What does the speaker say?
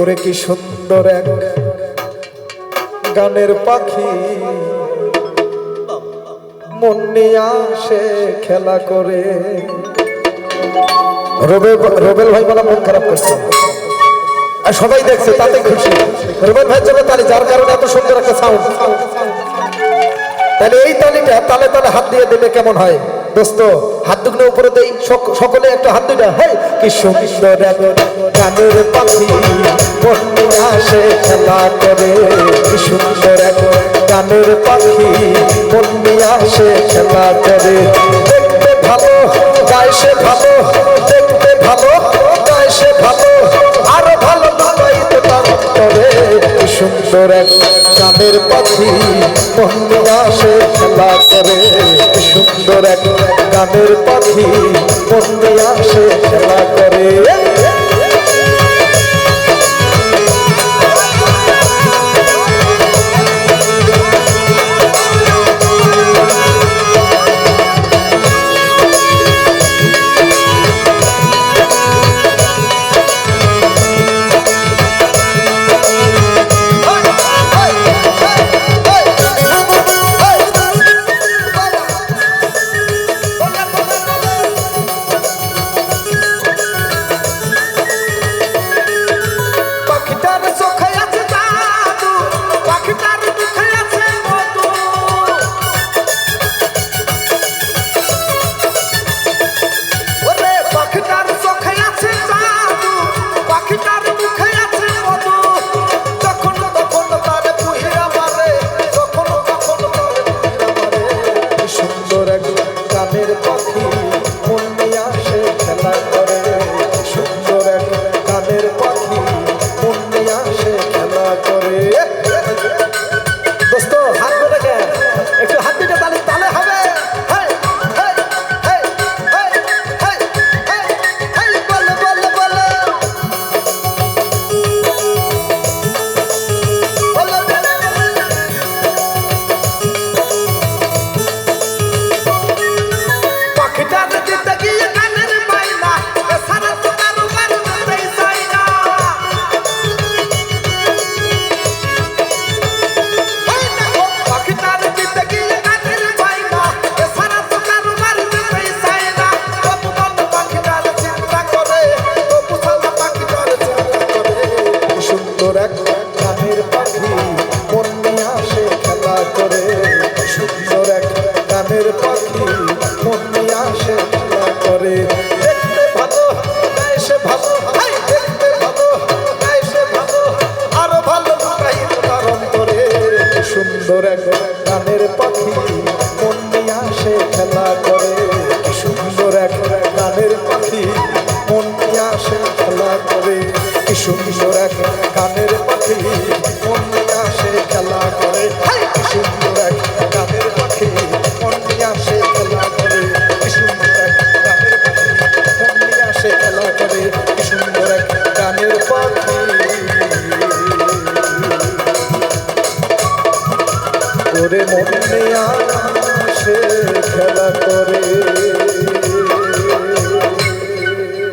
ওরে কি সুন্দর এক গানের পাখি। মন নিয়ে আসে খেলা করে। রবেল ভাই বলা মন খারাপ করছে। আর সবাই দেখছে, তাতে খুশি। রবেল ভাই চলে তালি, যার কারণে এত সুন্দর একটা সাউন্ড তাহলে এই তালিটা তালে তালে হাত দিয়ে দেবে কেমন হয়? দোস্ত, হাত দুগুলো উপরে দেই, সক- সকলে একটা হাত দুইটা হয় কি সুন্দর গানের পাখি বন্যে আসে খেলা করে। কি সুন্দর গানের পাখি বন্যে আসে খেলা করে। দেখতে ভালো, গায়ে সে ভালো, দেখতে ভালো, গায়ে সে ভালো, আরও ভালো ভালোই তো তার অন্তরে কি সুন্দর এক গানের পাখি বন্ধু আসে খেলা করে। সুন্দর এক গানের পাখি বন্দে আসে খেলা করে। গানের পাখি মন আসে খেলা করে। দেখতে ভালো সে ভালো। সুন্দর এক গানের পাখি মন আসে খেলা করে। সুন্দর এক গানের পাখি মন আসে খেলা করে। কি সুন্দর এক গানের পাখি মন আসে খেলা করে। সুন্দর এক ওরে মনে আসে খেলা করে।